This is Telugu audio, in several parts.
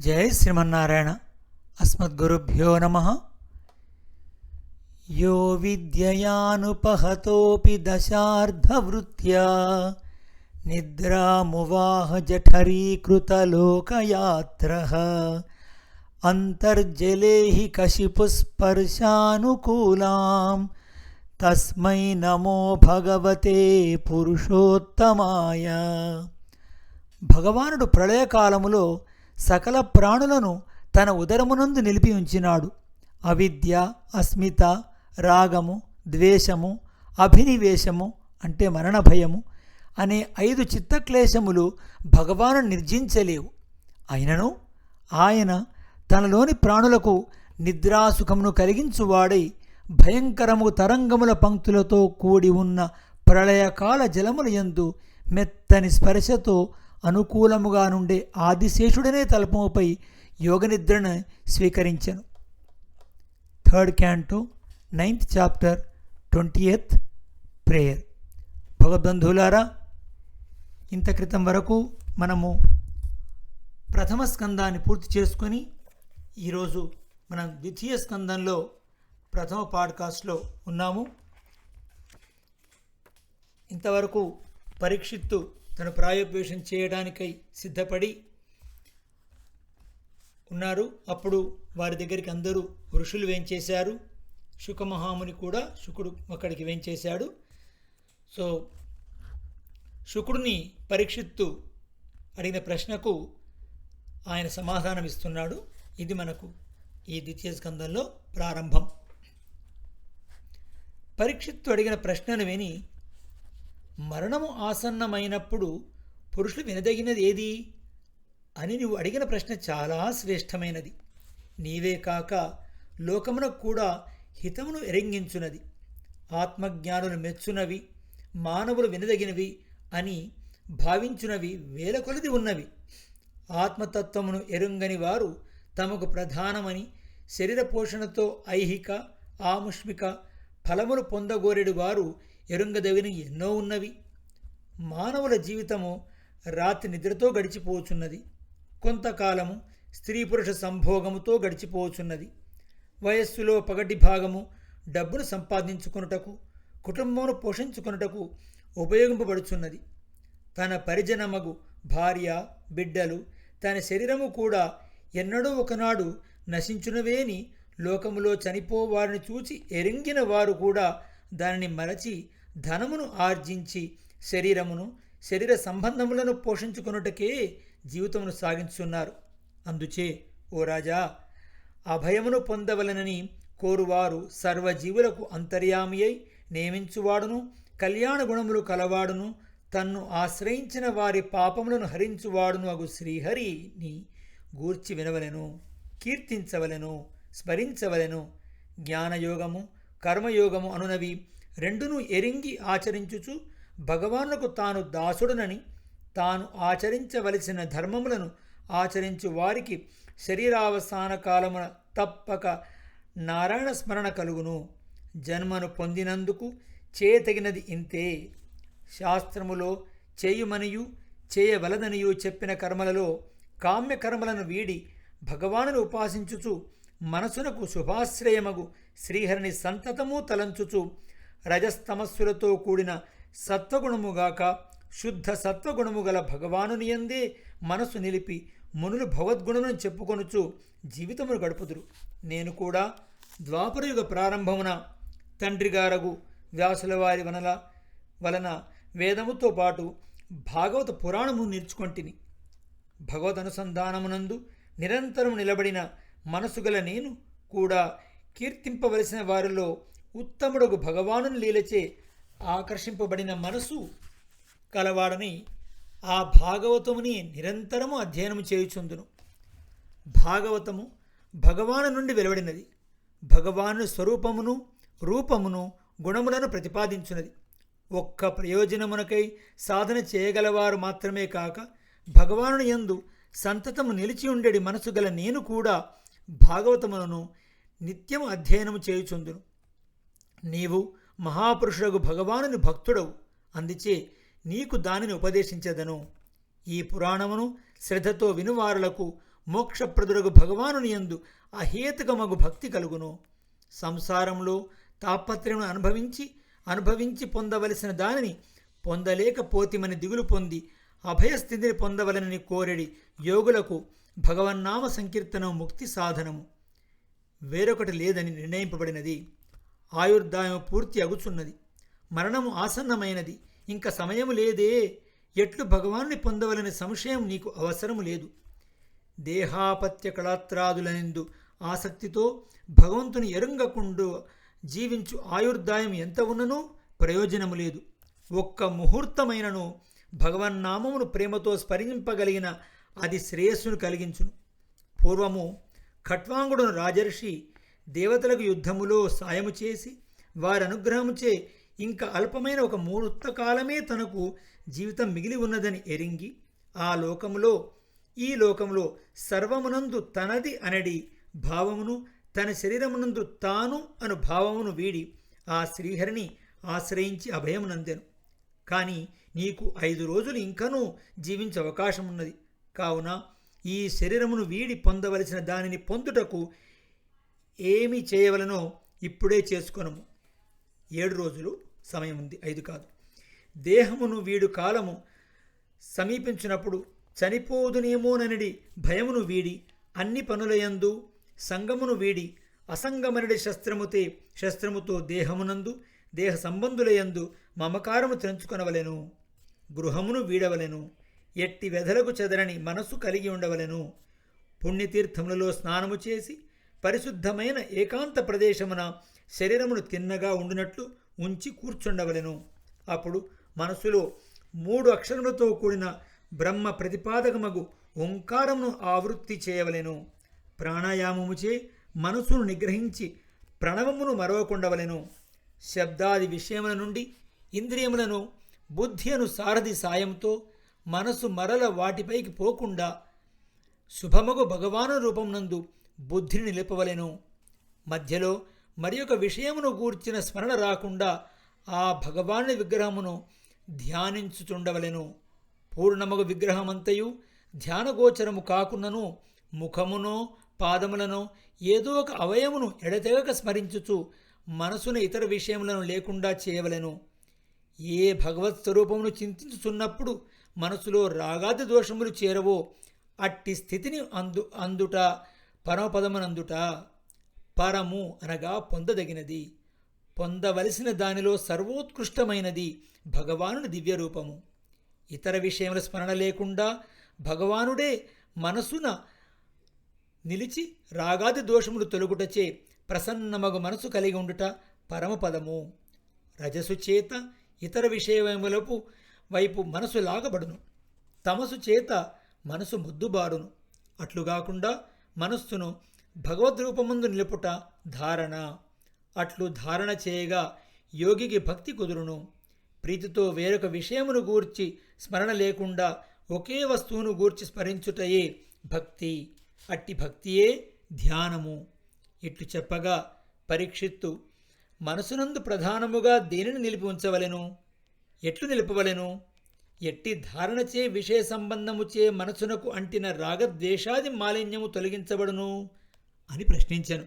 జై శ్రీమన్నారాయణ అస్మద్గురుభ్యో నమ. యో విద్యయానుపహతోపి దశార్ధవృత్యా నిద్రామువాహ జఠరీకృతలోకయాత్ర. అంతర్జలే హి కశిపుస్పర్శానుకూలాం తస్మై నమో భగవతే పురుషోత్తమాయ. భగవానుడు ప్రళయకాలములో సకల ప్రాణులను తన ఉదరమునందు నిలిపి ఉంచినాడు. అవిద్య అస్మిత రాగము ద్వేషము అభినివేశము అంటే మరణ భయము అనే ఐదు చిత్తక్లేశములు భగవాను నిర్జించలేవు. అయినను ఆయన తనలోని ప్రాణులకు నిద్రాసుఖమును కలిగించువాడై భయంకరము తరంగముల పంక్తులతో కూడి ఉన్న ప్రళయకాల జలములయందు మెత్తని స్పర్శతో అనుకూలముగా నుండే ఆదిశేషుడనే తలపముపై యోగనిద్రను స్వీకరించాను. Third canto ninth chapter twenty eighth prayer. భగవద్బంధువులారా ఇంత క్రితం వరకు మనము ప్రథమ స్కందాన్ని పూర్తి చేసుకొని ఈరోజు మనం ద్వితీయ స్కందంలో ప్రథమ పాడ్కాస్ట్లో ఉన్నాము. ఇంతవరకు పరీక్షిత్తు తను ప్రాయోపవేశం చేయడానికై సిద్ధపడి ఉన్నారు. అప్పుడు వారి దగ్గరికి అందరూ ఋషులు వేంచేశారు. శుకమహాముని కూడా శుకుడు అక్కడికి వేంచేశాడు. సో శుకుడిని పరీక్షిత్తు అడిగిన ప్రశ్నకు ఆయన సమాధానం ఇస్తున్నాడు. ఇది మనకు ఈ ద్వితీయ స్కందంలో ప్రారంభం. పరీక్షిత్తు అడిగిన ప్రశ్నను విని మరణము ఆసన్నమైనప్పుడు పురుషులు వినదగినది ఏది? అని నువ్వు అడిగిన ప్రశ్న చాలా శ్రేష్టమైనది. నీవే కాక లోకమునకు కూడా హితమును ఎరంగించునది. ఆత్మజ్ఞానులు మెచ్చునవి మానవులు వినదగినవి అని భావించునవి వేల కొలది ఉన్నవి. ఆత్మతత్వమును ఎరుంగని వారు తమకు ప్రధానమని శరీర పోషణతో ఐహిక ఆముష్మిక ఫలములు పొందగోరెడు వారు ఎరుంగదగిన ఎన్నో ఉన్నవి. మానవుల జీవితము రాత్రి నిద్రతో గడిచిపోచున్నది. కొంతకాలము స్త్రీ పురుష సంభోగముతో గడిచిపోచున్నది. వయస్సులో పగటి భాగము డబ్బును సంపాదించుకొనుటకు కుటుంబమును పోషించుకొనుటకు ఉపయోగింపబడుచున్నది. తన పరిజనమగు భార్య బిడ్డలు తన శరీరము కూడా ఎన్నడూ ఒకనాడు నశించునవేని లోకములో చనిపోవారిని చూచి ఎరింగిన వారు కూడా దానిని మరచి ధనమును ఆర్జించి శరీరమును శరీర సంబంధములను పోషించుకొనుటకే జీవితమును సాగించున్నారు అందుచే ఓ రాజా అభయమును పొందవలనని కోరువారు సర్వజీవులకు అంతర్యామి అయి నియమించువాడును కళ్యాణ గుణములు కలవాడును తన్ను ఆశ్రయించిన వారి పాపములను హరించువాడును అగు శ్రీహరిని గూర్చి వినవలెను కీర్తించవలెను స్మరించవలెను. జ్ఞానయోగము కర్మయోగము అనునవి రెండును ఎరింగి ఆచరించుచు భగవానులకు తాను దాసుడనని తాను ఆచరించవలసిన ధర్మములను ఆచరించు వారికి శరీరావసాన కాలమున తప్పక నారాయణ స్మరణ కలుగును. జన్మను పొందినందుకు చేయతగినది ఇంతే. శాస్త్రములో చేయుమనియు చేయవలదనియు చెప్పిన కర్మలలో కామ్య కర్మలను వీడి భగవానును ఉపాసించుచు మనసునకు శుభాశ్రయమగు శ్రీహరిని సంతతము తలంచుచు రజస్తమస్సులతో కూడిన సత్వగుణముగాక శుద్ధ సత్వగుణము గల భగవానునియందే మనసు నిలిపి మునులు భగవద్గుణమును చెప్పుకొనుచు జీవితమును గడుపుదురు. నేను కూడా ద్వాపరయుగ ప్రారంభమున తండ్రిగారగు వ్యాసుల వారి వనల వలన వేదముతో పాటు భాగవత పురాణము నేర్చుకొంటిని. భగవద్ అనుసంధానమునందు నిరంతరం నిలబడిన మనసు గల నేను కూడా కీర్తింపవలసిన వారిలో ఉత్తముడుగు భగవాను లీలచే ఆకర్షింపబడిన మనసు కలవాడని ఆ భాగవతముని నిరంతరము అధ్యయనము చేయుచుందును. భాగవతము భగవాను నుండి వెలువడినది. భగవాను స్వరూపమును రూపమును గుణములను ప్రతిపాదించున్నది ఒక్క ప్రయోజనమునకై సాధన చేయగలవారు మాత్రమే కాక భగవానుని యందు సంతతము నిలిచి ఉండేడి మనసు గల నేను కూడా భాగవతములను నిత్యము అధ్యయనము చేయుచుందును. నీవు మహాపురుషుడగు భగవానుని భక్తుడవు. అందుచే నీకు దానిని ఉపదేశించదను. ఈ పురాణమును శ్రద్ధతో వినువారులకు మోక్షప్రదురగు భగవానుని యందు అహేతుకమగు భక్తి కలుగును. సంసారంలో తాపత్రమును అనుభవించి అనుభవించి పొందవలసిన దానిని పొందలేకపోతిమని దిగులు పొంది అభయస్థితిని పొందవలనని కోరెడి యోగులకు భగవన్నామ సంకీర్తనం ముక్తి సాధనము. వేరొకటి లేదని నిర్ణయింపబడినది. ఆయుర్దాయం పూర్తి అగుచున్నది. మరణము ఆసన్నమైనది. ఇంక సమయము లేదే. ఎట్లు భగవాన్ని పొందవలని సంశయం నీకు అవసరము లేదు. దేహాపత్య కళాత్రాదులనిందు ఆసక్తితో భగవంతుని ఎరుంగకుండు జీవించు ఆయుర్దాయం ఎంత ఉన్ననూ ప్రయోజనము లేదు. ఒక్క ముహూర్తమైనను భగవన్నామమును ప్రేమతో స్మరింపగలిగిన అది శ్రేయస్సును కలిగించును. పూర్వము ఖట్వాంగుడును రాజర్షి దేవతలకు యుద్ధములో సాయము చేసి వారి అనుగ్రహముచే ఇంకా అల్పమైన ఒక ముహూర్త కాలమే తనకు జీవితం మిగిలి ఉన్నదని ఎరింగి ఆ లోకములో ఈ లోకంలో సర్వమునందు తనది అనడి భావమును తన శరీరమునందు తాను అను భావమును వీడి ఆ శ్రీహరిని ఆశ్రయించి అభయమునందెను. కానీ నీకు ఐదు రోజులు ఇంకనూ జీవించే అవకాశం ఉన్నది కావున ఈ శరీరమును వీడి పొందవలసిన దానిని పొందుటకు ఏమి చేయవలనో ఇప్పుడే చేసుకొనము. ఏడు రోజులు సమయం ఉంది. ఐదు కాదు. దేహమును వీడు కాలము సమీపించినప్పుడు చనిపోదునేమోననడి భయమును వీడి అన్ని పనులయందు సంగమును వీడి అసంగమనడి శస్త్రముతే శస్త్రముతో దేహమునందు దేహ సంబంధులయందు మమకారము తెంచుకొనవలెను గృహమును వీడవలెను ఎట్టి వెధలకు చెదరని మనసు కలిగి ఉండవలెను. పుణ్యతీర్థములలో స్నానము చేసి పరిశుద్ధమైన ఏకాంత ప్రదేశమున శరీరమును తిన్నగా ఉండినట్లు ఉంచి కూర్చుండవలెను. అప్పుడు మనసులో మూడు అక్షరములతో కూడిన బ్రహ్మ ప్రతిపాదకమగు ఓంకారమును ఆవృత్తి చేయవలెను. ప్రాణాయామముచే మనసును నిగ్రహించి ప్రణవమును మరవకుండవలెను. శబ్దాది విషయముల నుండి ఇంద్రియములను బుద్ధి అను సారథి సాయంతో మనసు మరల వాటిపైకి పోకుండా శుభమగు భగవాను రూపమునందు బుద్ధిని నిలుపవలెను. మధ్యలో మరి ఒక విషయమును గూర్చిన స్మరణ రాకుండా ఆ భగవాను విగ్రహమును ధ్యానించుచుండవలెను. పూర్ణముగ విగ్రహమంతయు ధ్యానగోచరము కాకున్నను ముఖమునో పాదములను ఏదో ఒక అవయమును ఎడతెగక స్మరించుచు మనసును ఇతర విషయములను లేకుండా చేయవలెను. ఏ భగవత్ స్వరూపమును చింతించుచున్నప్పుడు మనసులో రాగాది దోషములు చేరవో అట్టి స్థితిని అందు అందుట పరమపదమునందుట పరము అనగా పొందదగినది. పొందవలసిన దానిలో సర్వోత్కృష్టమైనది భగవానుని దివ్యరూపము. ఇతర విషయముల స్మరణ లేకుండా భగవానుడే మనసున నిలిచి రాగాది దోషములు తొలుగుటచే ప్రసన్నమగు మనసు కలిగి ఉండుట పరమపదము. రజసు చేత ఇతర విషయములపు వైపు మనసు లాగబడును. తమసు చేత మనసు ముద్దుబారును. అట్లుగాకుండా మనస్సును భగవద్రూపముందు నిలుపుట ధారణ. అట్లు ధారణ చేయగా యోగికి భక్తి కుదురును. ప్రీతితో వేరొక విషయమును గూర్చి స్మరణ లేకుండా ఒకే వస్తువును గూర్చి స్మరించుటయే భక్తి. అట్టి భక్తియే ధ్యానము. ఇట్లు చెప్పగా పరీక్షిత్తు మనసునందు ప్రధానముగా దేనిని నిలిపి ఉంచవలెను? ఎట్లు నిలుపవలెను? ఎట్టి ధారణచే విషయ సంబంధముచే మనసునకు అంటిన రాగద్వేషాది మాలిన్యము తొలగించబడును అని ప్రశ్నించాను.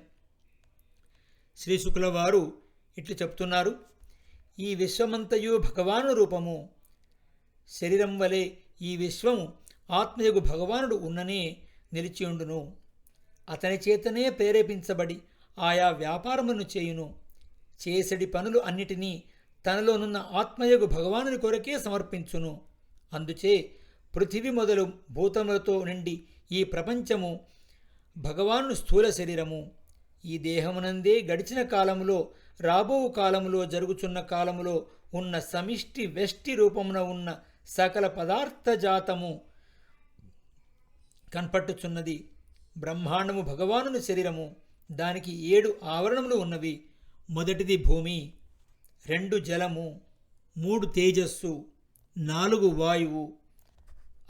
శ్రీశుక్ల వారు ఇట్లు చెప్తున్నారు ఈ విశ్వమంతయు భగవాను రూపము. శరీరం వలె ఈ విశ్వము ఆత్మయగు భగవానుడు ఉన్ననే నిలిచియుండును. అతని చేతనే ప్రేరేపించబడి ఆయా వ్యాపారమును చేయును. చేసడి పనులు అన్నిటినీ తనలోనున్న ఆత్మయగు భగవానుని కొరకే సమర్పించును. అందుచే పృథివి మొదలు భూతములతో నిండి ఈ ప్రపంచము భగవాను స్థూల శరీరము. ఈ దేహమునందే గడిచిన కాలములో రాబో కాలములో జరుగుచున్న కాలములో ఉన్న సమిష్టి వెష్టి రూపమున ఉన్న సకల పదార్థ జాతము కనపట్టుచున్నది. బ్రహ్మాండము భగవానుని శరీరము. దానికి ఏడు ఆవరణములు ఉన్నవి. మొదటిది భూమి రెండు జలము మూడు తేజస్సు నాలుగు వాయువు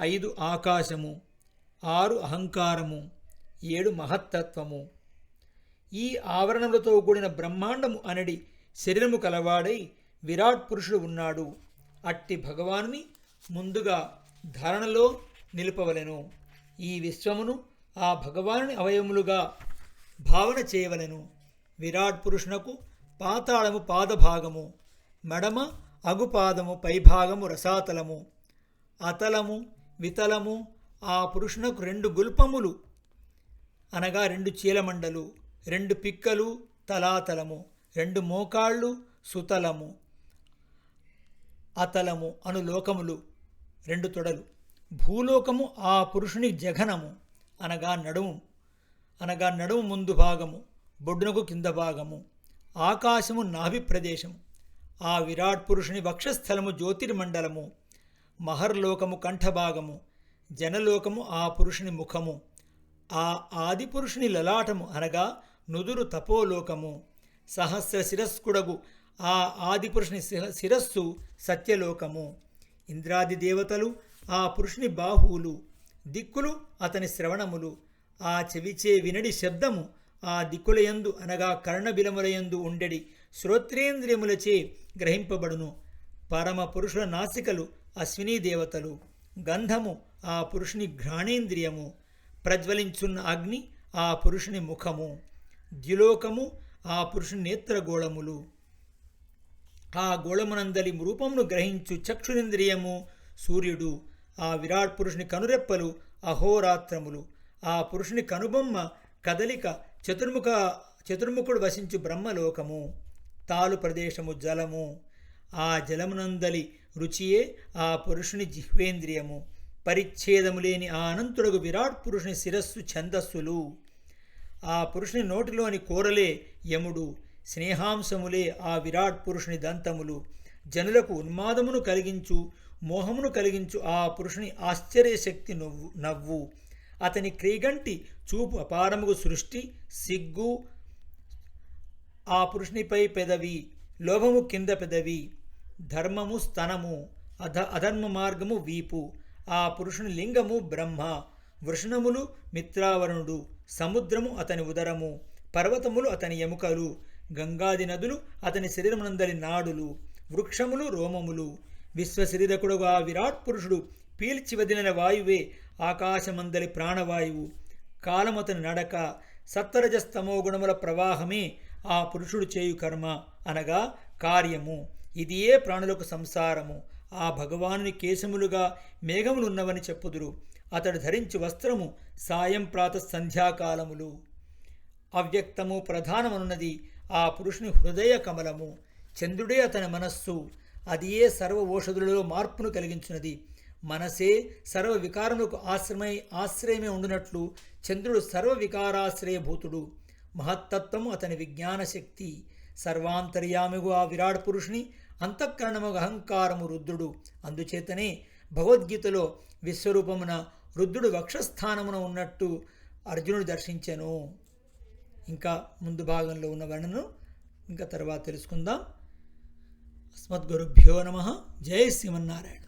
ఐదు ఆకాశము ఆరు అహంకారము ఏడు మహత్తత్వము. ఈ ఆవరణములతో కూడిన బ్రహ్మాండము అనడి శరీరము కలవాడై విరాట్ పురుషుడు ఉన్నాడు. అట్టి భగవానుని ముందుగా ధారణలో నిలుపవలెను. ఈ విశ్వమును ఆ భగవానుని అవయములుగా భావన చేయవలెను. విరాట్ పురుషునకు పాతాళము పాదభాగము మడమ అగుపాదము పైభాగము రసాతలము. అతలము వితలము ఆ పురుషునకు రెండు గుల్పములు. అనగా రెండు చీలమండలు రెండు పిక్కలు తలాతలము రెండు మోకాళ్ళు సుతలము. అతలము అను లోకములు రెండు తొడలు. భూలోకము ఆ పురుషుని జఘనము అనగా నడుము. అనగా నడుము ముందు భాగము బొడ్డునకు కింద భాగము. ఆకాశము నాభి ప్రదేశము ఆ విరాట్ పురుషుని వక్షస్థలము జ్యోతిర్మండలము మహర్లోకము కంఠభాగము జనలోకము ఆ పురుషుని ముఖము ఆ ఆది పురుషుని లలాటము అనగా నుదురు తపోలోకము సహస్ర శిరస్కుడగు ఆ ఆదిపురుషుని పురుషుని శిరస్సు సత్యలోకము. ఇంద్రాది దేవతలు ఆ పురుషుని బాహువులు దిక్కులు అతని శ్రవణములు ఆ చెవిచే వినడి శబ్దము ఆ దిక్కులయందు అనగా కర్ణబిలములయందు ఉండెడి శ్రోత్రేంద్రియములచే గ్రహింపబడును. పరమ పురుషుల నాసికలు అశ్వినీ దేవతలు. గంధము ఆ పురుషుని ఘ్రాణేంద్రియము. ప్రజ్వలించున్న అగ్ని ఆ పురుషుని ముఖము. ద్యులోకము ఆ పురుషుని నేత్రగోళములు. ఆ గోళమునందలి రూపమును గ్రహించు చక్షురింద్రియము సూర్యుడు. ఆ విరాట్ పురుషుని కనురెప్పలు అహోరాత్రములు. ఆ పురుషుని కనుబొమ్మ కదలిక చతుర్ముఖ చతుర్ముఖుడు వసించు బ్రహ్మలోకము తాలు ప్రదేశము జలము ఆ జలమునందలి రుచియే ఆ పురుషుని జిహ్వేంద్రియము. పరిచ్ఛేదము లేని ఆ అనంతుడగు విరాట్ పురుషుని శిరస్సు ఛందస్సులు. ఆ పురుషుని నోటిలోని కూరలే యముడు స్నేహాంశములే ఆ విరాట్ పురుషుని దంతములు. జనులకు ఉన్మాదమును కలిగించు మోహమును కలిగించు ఆ పురుషుని ఆశ్చర్యశక్తి నవ్వు నవ్వు. అతని క్రీగంటి చూపు అపారముగు సృష్టి సిగ్గు ఆ పురుషునిపై పెదవి లోభము కింద పెదవి ధర్మము స్తనము అధ అధర్మ మార్గము వీపు ఆ పురుషుని లింగము బ్రహ్మ వృషణములు మిత్రావరుణుడు సముద్రము అతని ఉదరము పర్వతములు అతని ఎముకలు గంగాది నదులు అతని శరీరమునందరి నాడులు వృక్షములు రోమములు విశ్వశరీరకుడుగా ఆ విరాట్ పురుషుడు పీల్చి వదిలిన వాయువే ఆకాశమందలి ప్రాణవాయువు కాలమతని నడక సత్వరజస్తమో గుణముల ప్రవాహమే ఆ పురుషుడు చేయు కర్మ అనగా కార్యము. ఇదియే ప్రాణులకు సంసారము. ఆ భగవానుని కేశములుగా మేఘములున్నవని చెప్పుదురు. అతడు ధరించి వస్త్రము సాయం ప్రాత సంధ్యాకాలములు. అవ్యక్తము ప్రధానమనున్నది ఆ పురుషుని హృదయ కమలము. చంద్రుడే అతని మనస్సు. అది ఏ సర్వ ఓషధులలో మార్పును కలిగించున్నది. మనసే సర్వ వికారములకు ఆశ్రమై ఆశ్రయమే ఉండునట్లు చంద్రుడు సర్వ వికారాశ్రయభూతుడు మహత్తత్వము అతని విజ్ఞాన శక్తి సర్వాంతర్యామిగు ఆ విరాట్ పురుషుని అంతఃకరణము అహంకారము రుద్రుడు. అందుచేతనే భగవద్గీతలో విశ్వరూపమున రుద్రుడు వక్షస్థానమున ఉన్నట్టు అర్జునుడు దర్శించెను. ఇంకా ముందు భాగంలో ఉన్న వర్ణను ఇంకా తర్వాత తెలుసుకుందాం. అస్మద్గురుభ్యో నమ. జయ శ్రీమన్నారాయణ.